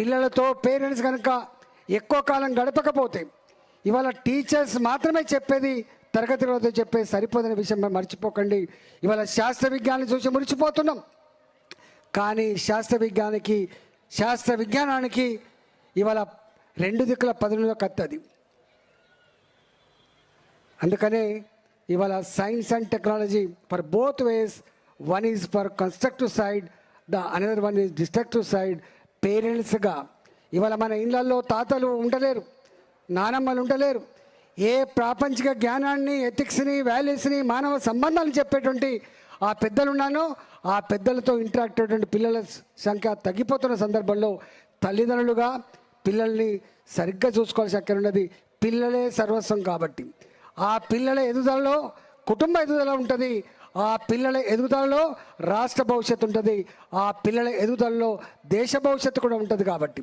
పిల్లలతో పేరెంట్స్ కనుక ఎక్కువ కాలం గడపకపోతే ఇవాళ టీచర్స్ మాత్రమే చెప్పేది తరగతి రోజు చెప్పేది సరిపోదనే విషయం మర్చిపోకండి. ఇవాళ శాస్త్ర విజ్ఞానం చూసి మురిచిపోతున్నాం కానీ శాస్త్ర విజ్ఞానికి శాస్త్ర విజ్ఞానానికి ఇవాళ రెండు దిక్కుల పదవిలో కత్తది అందుకనే ఇవాళ science and technology for both ways one is for constructive side the another one is destructive side పేరెంట్స్గా. ఇవాళ మన ఇళ్ళల్లో తాతలు ఉండలేరు నానమ్మలు ఉండలేరు. ఏ ప్రాపంచిక జ్ఞానాన్ని ఎథిక్స్ని వాల్యూస్ని మానవ సంబంధాలు చెప్పేటువంటి ఆ పెద్దలు ఉన్నానో ఆ పెద్దలతో ఇంటరాక్ట్ అయ్యేటువంటి పిల్లల సంఖ్య తగ్గిపోతున్న సందర్భంలో తల్లిదండ్రులుగా పిల్లల్ని సరిగ్గా చూసుకోవాల్సి అక్కడ ఉన్నది పిల్లలే సర్వస్వం కాబట్టి. ఆ పిల్లల ఎదుదలలో కుటుంబ ఎదుదల ఉంటుంది. ఆ పిల్లల ఎదుగుదలలో రాష్ట్ర భవిష్యత్తు ఉంటుంది. ఆ పిల్లల ఎదుగుదలలో దేశ భవిష్యత్తు కూడా ఉంటుంది కాబట్టి.